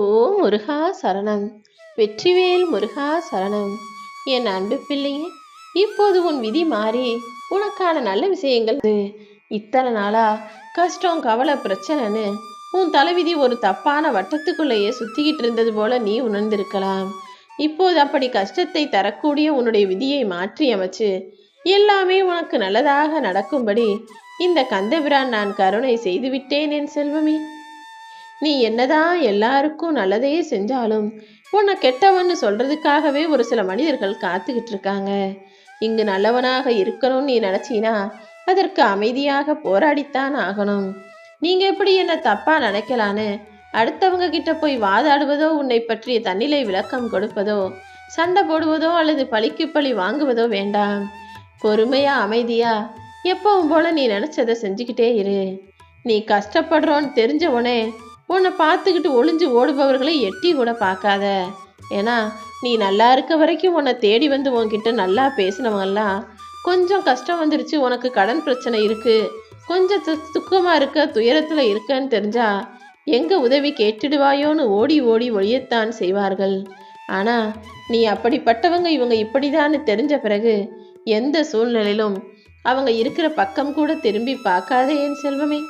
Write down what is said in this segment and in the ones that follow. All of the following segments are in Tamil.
ஓ முருகா சரணம். வெற்றிவேல் முருகா சரணம். என் அன்பு பிள்ளையே இப்போது உன் விதி மாறி உனக்கான நல்ல விஷயங்கள் இத்தனை நாளா கஷ்டம் கவலை பிரச்சனைன்னு உன் தலைவிதி ஒரு தப்பான வட்டத்துக்குள்ளேயே சுத்திக்கிட்டு இருந்தது போல நீ உணர்ந்திருக்கலாம். இப்போது அப்படி கஷ்டத்தை தரக்கூடிய உன்னுடைய விதியை மாற்றி அமைச்சு எல்லாமே உனக்கு நல்லதாக நடக்கும்படி இந்த கந்தபிரான் நான் கருணை செய்துவிட்டேன் என் செல்வமே. நீ என்னதான் எல்லாருக்கும் நல்லதையே செஞ்சாலும் உன்னை கெட்டவன்னு சொல்றதுக்காகவே ஒரு சில மனிதர்கள் காத்துக்கிட்டு இருக்காங்க இங்கு நல்லவனாக இருக்கணும்னு நீ நினைச்சினா அதற்கு அமைதியாக போராடித்தான் ஆகணும். நீங்க எப்படி என்ன தப்பா நினைக்கலான்னு அடுத்தவங்க கிட்ட போய் வாதாடுவதோ உன்னை பற்றிய தன்னிலை விளக்கம் கொடுப்பதோ சண்டை போடுவதோ அல்லது பழிக்கு பழி வாங்குவதோ வேண்டாம். பொறுமையா அமைதியா எப்பவும் போல நீ நினைச்சதை செஞ்சுக்கிட்டே இரு. நீ கஷ்டப்படுறோன்னு தெரிஞ்சவனே உன்னை பார்த்துக்கிட்டு ஒளிஞ்சு ஓடுபவர்களை எட்டி கூட பார்க்காத. ஏன்னா நீ நல்லா இருக்க வரைக்கும் உன்னை தேடி வந்து உன்கிட்ட நல்லா பேசினவங்கெல்லாம் கொஞ்சம் கஷ்டம் வந்துருச்சு உனக்கு கடன் பிரச்சனை இருக்கு. கொஞ்சம் து- இருக்க துயரத்தில் இருக்கன்னு தெரிஞ்சா எங்கே உதவி கேட்டுடுவாயோன்னு ஓடி ஓடி ஒழியத்தான் செய்வார்கள். ஆனால் நீ அப்படிப்பட்டவங்க இவங்க இப்படிதான்னு தெரிஞ்ச பிறகு எந்த சூழ்நிலையிலும் அவங்க இருக்கிற பக்கம் கூட திரும்பி பார்க்காதே என் செல்வமே.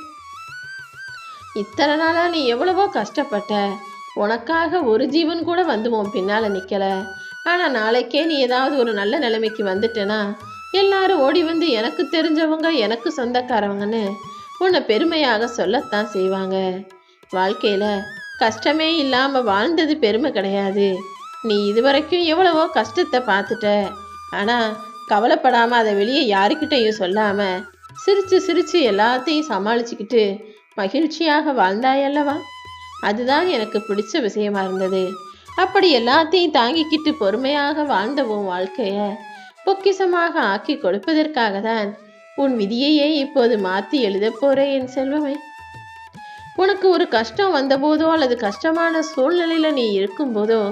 இத்தனை நாளாக நீ எவ்வளவோ கஷ்டப்பட்ட. உனக்காக ஒரு ஜீவன் கூட வந்து உன் பின்னால் நிற்கலை ஆனால் நாளைக்கே நீ ஏதாவது ஒரு நல்ல நிலைமைக்கு வந்துட்டேனா? எல்லாரும் ஓடி வந்து எனக்கு தெரிஞ்சவங்க எனக்கு சொந்தக்காரவங்கன்னு உன்னை பெருமையாக சொல்லத்தான் செய்வாங்க. வாழ்க்கையில் கஷ்டமே இல்லாமல் வாழ்ந்தது பெருமை கிடையாது. நீ இதுவரைக்கும் எவ்வளவோ கஷ்டத்தை பார்த்துட்ட. ஆனால் கவலைப்படாமல் அதை வெளியே யாருக்கிட்டையும் சொல்லாமல் சிரித்து சிரித்து எல்லாத்தையும் சமாளிச்சுக்கிட்டு மகிழ்ச்சியாக வாழ்ந்தாயல்லவா? அதுதான் எனக்கு பிடிச்ச விஷயமா இருந்தது. அப்படி எல்லாத்தையும் தாங்கிக்கிட்டு பொறுமையாக வாழ்ந்த உன் வாழ்க்கைய பொக்கிஷமாக ஆக்கி கொடுப்பதற்காக தான் உன் விதியையே இப்போது மாத்தி எழுத போறேன் என் செல்வமே. உனக்கு ஒரு கஷ்டம் வந்தபோதோ அல்லது கஷ்டமான சூழ்நிலையில நீ இருக்கும்போதோ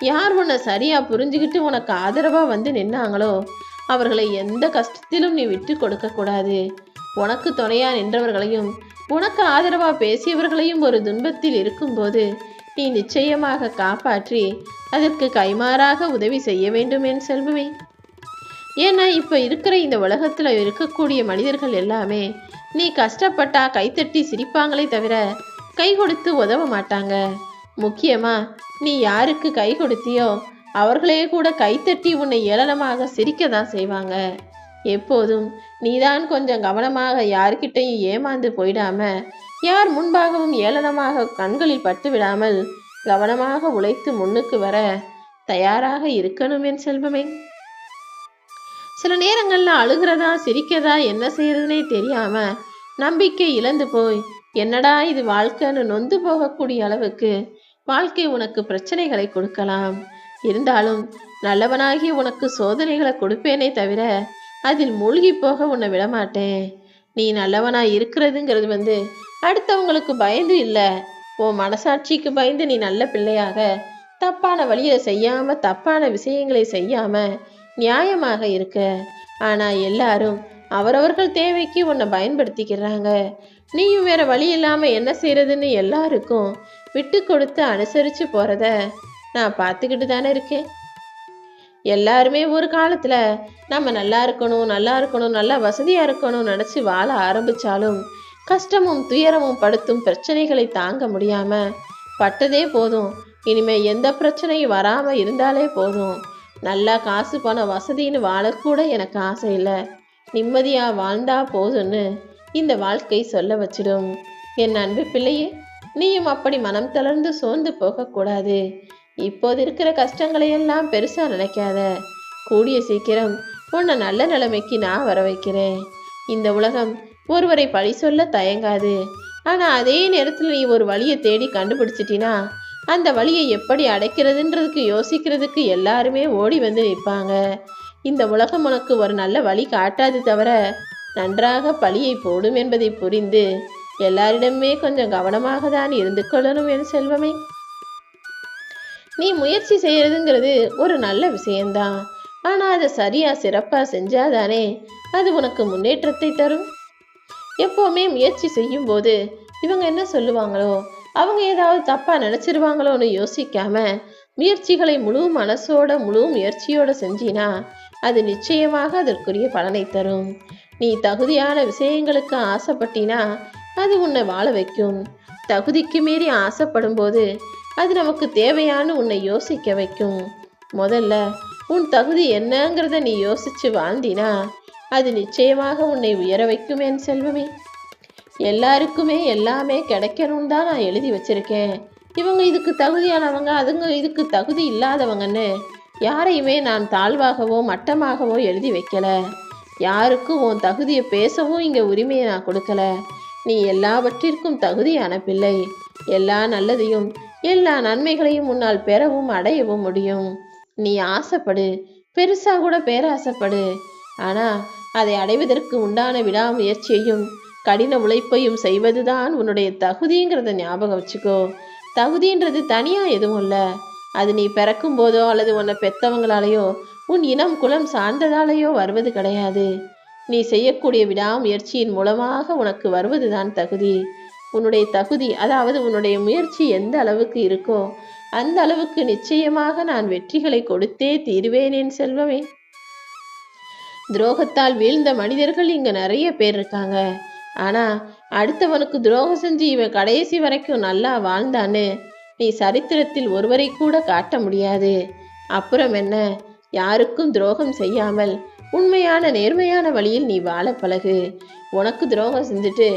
யார் உன்னை சரியா புரிஞ்சுக்கிட்டு உனக்கு ஆதரவா வந்து நின்னாங்களோ அவர்களை எந்த கஷ்டத்திலும் நீ விட்டு கொடுக்க கூடாது. உனக்கு துணையா நின்றவர்களையும் உனக்கு ஆதரவா பேசியவர்களையும் ஒரு துன்பத்தில் இருக்கும்போது நீ நிச்சயமாக காப்பாற்றி அதற்கு கைமாறாக உதவி செய்ய வேண்டும் என் செல்வமே. ஏன்னா இப்ப இருக்கிற இந்த உலகத்துல இருக்கக்கூடிய மனிதர்கள் எல்லாமே நீ கஷ்டப்பட்டா கைத்தட்டி சிரிப்பாங்களே தவிர கை கொடுத்து உதவ மாட்டாங்க. முக்கியமா நீ யாருக்கு கை கொடுத்தியோ அவர்களே கூட கைத்தட்டி உன்னை ஏளனமாக சிரிக்க தான் செய்வாங்க. எப்போதும் நீதான் கொஞ்சம் கவனமாக யார்கிட்டையும் ஏமாந்து போயிடாம யார் முன்பாகவும் ஏளனமாக கண்களில் பட்டு விடாமல் கவனமாக உழைத்து முன்னுக்கு வர தயாராக இருக்கணும் என் செல்வமே. சில நேரங்கள்ல அழுகிறதா சிரிக்கிறதா என்ன செய்யறதுனே தெரியாம நம்பிக்கை இழந்து போய் என்னடா இது வாழ்க்கைன்னு நொந்து போகக்கூடிய அளவுக்கு வாழ்க்கை உனக்கு பிரச்சனைகளை கொடுக்கலாம். இருந்தாலும் நல்லவனாகி உனக்கு சோதனைகளை கொடுப்பேனே தவிர அதில் மூழ்கி போக உன்னை விடமாட்டேன். நீ நல்லவனா இருக்கிறதுங்கிறது வந்து அடுத்தவங்களுக்கு பயந்து இல்லை. உன் மனசாட்சிக்கு பயந்து நீ நல்ல பிள்ளையாக தப்பான வழியை செய்யாம தப்பான விஷயங்களை செய்யாம நியாயமாக இருக்க. ஆனா எல்லாரும் அவரவர்கள் தேவைக்கு உன்னை பயன்படுத்திக்கிறாங்க. நீயும் வேற வழி இல்லாம என்ன செய்யறதுன்னு எல்லாருக்கும் விட்டு கொடுத்து அனுசரிச்சு போறத நான் பார்த்துக்கிட்டு தானே இருக்கேன். எல்லாருமே ஒரு காலத்தில் நம்ம நல்லா இருக்கணும் நல்லா இருக்கணும் நல்லா வசதியாக இருக்கணும்னு நினச்சி வாழ ஆரம்பித்தாலும் கஷ்டமும் துயரமும் படுத்தும் பிரச்சனைகளை தாங்க முடியாமல் பட்டதே போதும். இனிமேல் எந்த பிரச்சனையும் வராமல் இருந்தாலே போதும். நல்லா காசு பணம் வசதின்னு வாழக்கூட எனக்கு ஆசை இல்லை. நிம்மதியாக வாழ்ந்தா போதும்னு இந்த வாழ்க்கை சொல்ல வச்சிடும். என் அன்பு பிள்ளையே நீயும் அப்படி மனம் தளர்ந்து சோர்ந்து போகக்கூடாது. இப்போது இருக்கிற கஷ்டங்களை எல்லாம் நினைக்காத. கூடிய சீக்கிரம் உன்னை நல்ல நிலைமைக்கு நான் வர வைக்கிறேன். இந்த உலகம் ஒருவரை பழி சொல்ல தயங்காது. ஆனால் அதே நேரத்தில் நீ ஒரு வழியை தேடி கண்டுபிடிச்சிட்டினா அந்த வழியை எப்படி அடைக்கிறதுன்றதுக்கு யோசிக்கிறதுக்கு எல்லாருமே ஓடி வந்து நிற்பாங்க. இந்த உலகம் உனக்கு ஒரு நல்ல வழி காட்டாது தவிர நன்றாக பழியை போடும் என்பதை புரிந்து எல்லாரிடமே கொஞ்சம் கவனமாக தான் இருந்து கொள்ளணும் என் செல்வமே. நீ முயற்சி செய்யறதுங்கிறது ஒரு நல்ல விஷயம்தான். ஆனால் அதை சரியாக சிறப்பாக செஞ்சாதானே அது உனக்கு முன்னேற்றத்தை தரும். எப்போவுமே முயற்சி செய்யும்போது இவங்க என்ன சொல்லுவாங்களோ அவங்க ஏதாவது தப்பாக நினச்சிருவாங்களோன்னு யோசிக்காம முயற்சிகளை முழு மனசோட முழு முயற்சியோட செஞ்சினா அது நிச்சயமாக அதற்குரிய பலனை தரும். நீ தகுதியான விஷயங்களுக்கு ஆசைப்பட்டினா அது உன்னை வாழ வைக்கும். தகுதிக்கு மீறி ஆசைப்படும் போது அது நமக்கு தேவையான உன்னை யோசிக்க வைக்கும். முதல்ல உன் தகுதி என்னங்கிறத நீ யோசிச்சு வாழ்ந்தினா அது நிச்சயமாக உன்னை உயர வைக்கும் என் செல்வமே. எல்லாருக்குமே எல்லாமே கிடைக்கணும் தான் நான் எழுதி வச்சிருக்கேன். இவங்க இதுக்கு தகுதியானவங்க அதுங்க இதுக்கு தகுதி இல்லாதவங்கன்னு யாரையுமே நான் தாழ்வாகவோ மட்டமாகவோ எழுதி வைக்கல. யாருக்கும் உன் தகுதியை பேசவும் இங்கே உரிமையை நான் கொடுக்கல. நீ எல்லாவற்றிற்கும் தகுதியான பிள்ளை. எல்லா நல்லதையும் எல்லா நன்மைகளையும் உன்னால் பெறவும் அடையவும் முடியும். நீ ஆசைப்படு. பெருசா கூட பேராசைப்படு. ஆனா அதை அடைவதற்கு உண்டான விடாமுயற்சியையும் கடின உழைப்பையும் செய்வதுதான் உன்னுடைய தகுதிங்கிறத ஞாபகம் வச்சுக்கோ. தகுதின்றது தனியா எதுவும் இல்லை. அது நீ பிறக்கும் போதோ அல்லது உன்னை பெத்தவங்களாலேயோ உன் இனம் குலம் சார்ந்ததாலேயோ வருவது கிடையாது. நீ செய்யக்கூடிய விடாமுயற்சியின் மூலமாக உனக்கு வருவதுதான் தகுதி. உன்னுடைய தகுதி அதாவது உன்னுடைய முயற்சி எந்த அளவுக்கு இருக்கோ அந்த அளவுக்கு நிச்சயமாக நான் வெற்றிகளை கொடுத்தே தீர்வேன் என் செல்வமே. துரோகத்தால் வீழ்ந்த மனிதர்கள் இங்க நிறைய பேர் இருக்காங்க. ஆனா அடுத்தவனுக்கு துரோகம் செஞ்சு இவன் கடைசி வரைக்கும் நல்லா வாழ்ந்தான்னு நீ சரித்திரத்தில் ஒருவரை கூட காட்ட முடியாது. அப்புறம் என்ன? யாருக்கும் துரோகம் செய்யாமல் உண்மையான நேர்மையான வழியில் நீ வாழ பழகு. உனக்கு துரோகம் செஞ்சுட்டு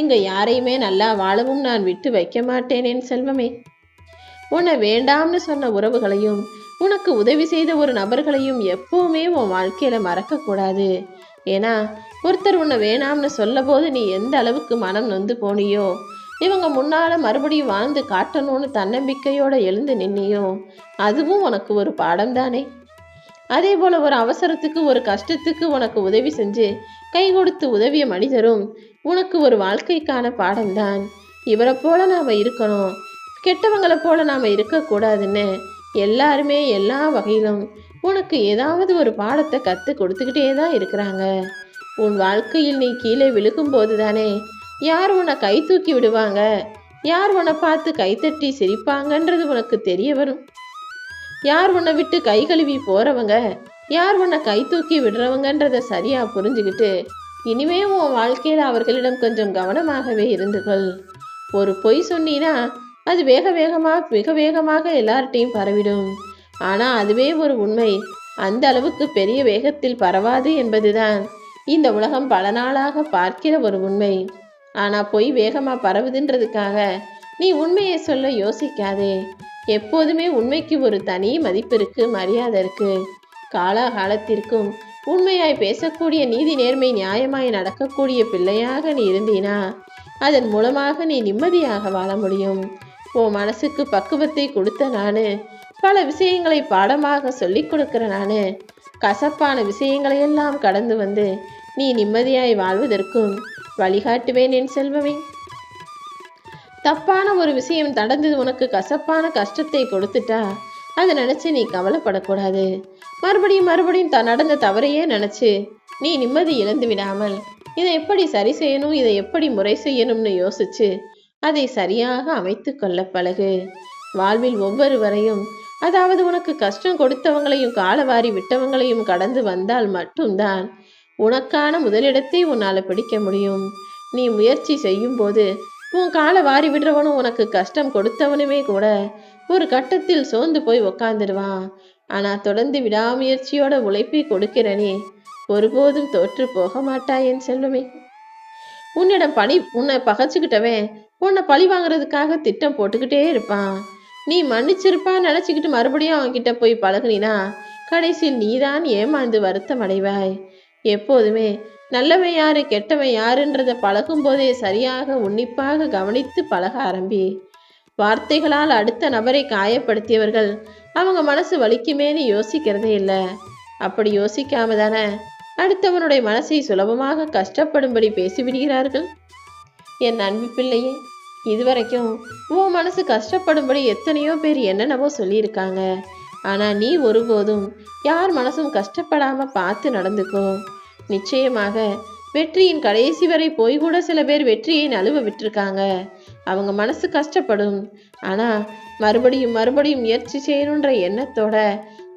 இங்க யாரையுமே நல்லா வாழவும் நான் விட்டு வைக்க மாட்டேன் என் செல்வமே. உன்னை வேண்டாம்னு சொன்ன உறவுகளையும் உனக்கு உதவி செய்த ஒரு நபர்களையும் எப்பவுமே உன் வாழ்க்கையில மறக்க கூடாது. ஏன்னா ஒருத்தர் உன்னை வேணாம்னு சொல்ல போது நீ எந்த அளவுக்கு மனம் நொந்து போனியோ இவங்க முன்னால மறுபடியும் வாழ்ந்து காட்டணும்னு தன்னம்பிக்கையோட எழுந்து நின்னியோ அதுவும் உனக்கு ஒரு பாடம் தானே அதே போல ஒரு அவசரத்துக்கு ஒரு கஷ்டத்துக்கு உனக்கு உதவி செஞ்சு கை கொடுத்து உதவிய மனிதரும் உனக்கு ஒரு வாழ்க்கைக்கான பாடம்தான். இவரை போல நாம இருக்கணும். கெட்டவங்களை போல நாம இருக்கக்கூடாதுன்னு எல்லாருமே எல்லா வகையிலும் உனக்கு ஏதாவது ஒரு பாடத்தை கற்றுக் கொடுத்துக்கிட்டே தான் இருக்கிறாங்க. உன் வாழ்க்கையில் நீ கீழே விழுக்கும்போது தானே யார் உன்னை கை தூக்கி விடுவாங்க? யார் உன்னை பார்த்து கைத்தட்டி சிரிப்பாங்கன்றது உனக்கு தெரிய வரும். யார் உன்னை விட்டு கை கழுவி போறவங்க? யார் உன்னை கை தூக்கி விடுறவங்கன்றத சரியா புரிஞ்சுக்கிட்டு இனிமே உன் வாழ்க்கையில அவர்களிடம் கொஞ்சம் கவனமாகவே இருந்துகள் ஒரு பொய் சொன்னீனா அது வேக வேகமாக மிக வேகமாக எல்லார்ட்டையும் பரவிடும். ஆனால் அதுவே ஒரு உண்மை. அந்த அளவுக்கு பெரிய வேகத்தில் பரவாது என்பதுதான். இந்த உலகம் பல நாளாக பார்க்கிற ஒரு உண்மை. ஆனால் பொய் வேகமாக பரவுதுன்றதுக்காக நீ உண்மையை சொல்ல யோசிக்காதே. எப்போதுமே உண்மைக்கு ஒரு தனி மதிப்பு இருக்கு மரியாதை இருக்கு. காலாகாலத்திற்கும் உண்மையாய் பேசக்கூடிய நீதி நேர்மை நியாயமாய் நடக்கக்கூடிய பிள்ளையாக நீ இருந்தீனா அதன் மூலமாக நீ நிம்மதியாக வாழ முடியும். உன் மனசுக்கு பக்குவத்தை கொடுத்த நானு பல விஷயங்களை பாடமாக சொல்லிக் கொடுக்கிற நானு கசப்பான விஷயங்களை எல்லாம் கடந்து வந்து நீ நிம்மதியாய் வாழ்வதற்கும் வழிகாட்டுவேன் என் செல்வமே. தப்பான ஒரு விஷயம் நடந்தது உனக்கு கசப்பான கஷ்டத்தை கொடுத்துட்டா அதை நினச்சி நீ கவலைப்படக்கூடாது. மறுபடியும் மறுபடியும் த நடந்த தவறையே நினச்சி நீ நிம்மதி இழந்து விடாமல் இதை எப்படி சரி செய்யணும் இதை எப்படி முறை செய்யணும்னு யோசிச்சு அதை சரியாக அமைத்து கொள்ள பழகு. வாழ்வில் ஒவ்வொருவரையும் அதாவது உனக்கு கஷ்டம் கொடுத்தவங்களையும் காலவாரி விட்டவங்களையும் கடந்து வந்தால் மட்டும்தான் உனக்கான முதலிடத்தை உன்னால் பிடிக்க முடியும். நீ முயற்சி செய்யும் போது உன் காலை வாரி விடுறவனும் உனக்கு கஷ்டம் கொடுத்தவனுமே கூட ஒரு கட்டத்தில் சோர்ந்து போய் உக்காந்துடுவான் ஆனா தொடர்ந்து விடாமுயற்சியோட உழைப்பை கொடுக்கிறனே ஒருபோதும் தோற்று போக மாட்டாய் என் செல்வமே. உன்னிடம் பணி உன்னை பகச்சுக்கிட்டவன் உன்னை பழி வாங்குறதுக்காக திட்டம் போட்டுக்கிட்டே இருப்பான். நீ மன்னிச்சிருப்பான்னு நினச்சிக்கிட்டு மறுபடியும் அவன்கிட்ட போய் பழகுனினா கடைசியில் நீதான் ஏமாந்து வருத்தம் அடைவாய் எப்போதுமே நல்லவன் யாரு கெட்டவன் யாருன்றதை பழகும் போதே சரியாக உன்னிப்பாக கவனித்து பழக ஆரம்பி. வார்த்தைகளால் அடுத்த நபரை காயப்படுத்தியவர்கள் அவங்க மனசு வலிக்குமேன்னு யோசிக்கிறதே இல்லை. அப்படி யோசிக்காம தானே அடுத்தவனுடைய மனசை சுலபமாக கஷ்டப்படும்படி பேசிவிடுகிறார்கள்? என் அன்பு பிள்ளையே இதுவரைக்கும் உன் மனசு கஷ்டப்படும்படி எத்தனையோ பேர் என்னென்னவோ சொல்லியிருக்காங்க. ஆனா நீ ஒருபோதும் யார் மனசும் கஷ்டப்படாம பார்த்து நடந்துக்கோ. நிச்சயமாக வெற்றியின் கடைசி வரை போய் கூட சில பேர் வெற்றியை நழுவ விட்டுருக்காங்க. அவங்க மனசு கஷ்டப்படும். ஆனால் மறுபடியும் மறுபடியும் முயற்சி செய்யணுன்ற எண்ணத்தோட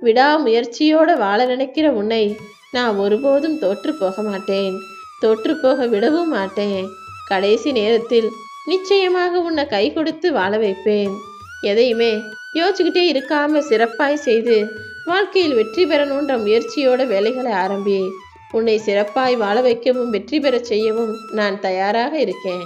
விடாமுயற்சியோட வாழ நினைக்கிற உன்னை நான் ஒருபோதும் தோற்று போக மாட்டேன். தோற்று போக விடவும் மாட்டேன். கடைசி நேரத்தில் நிச்சயமாக உன்னை கை கொடுத்து வாழ வைப்பேன். எதையுமே யோசிச்சுக்கிட்டே இருக்காம சிறப்பாய் செய்து வாழ்க்கையில் வெற்றி பெறணுன்ற முயற்சியோட வேலைகளை ஆரம்பி உன்னை சிறப்பாய் வாழ வைக்கவும் வெற்றி பெறச் செய்யவும் நான் தயாராக இருக்கேன்.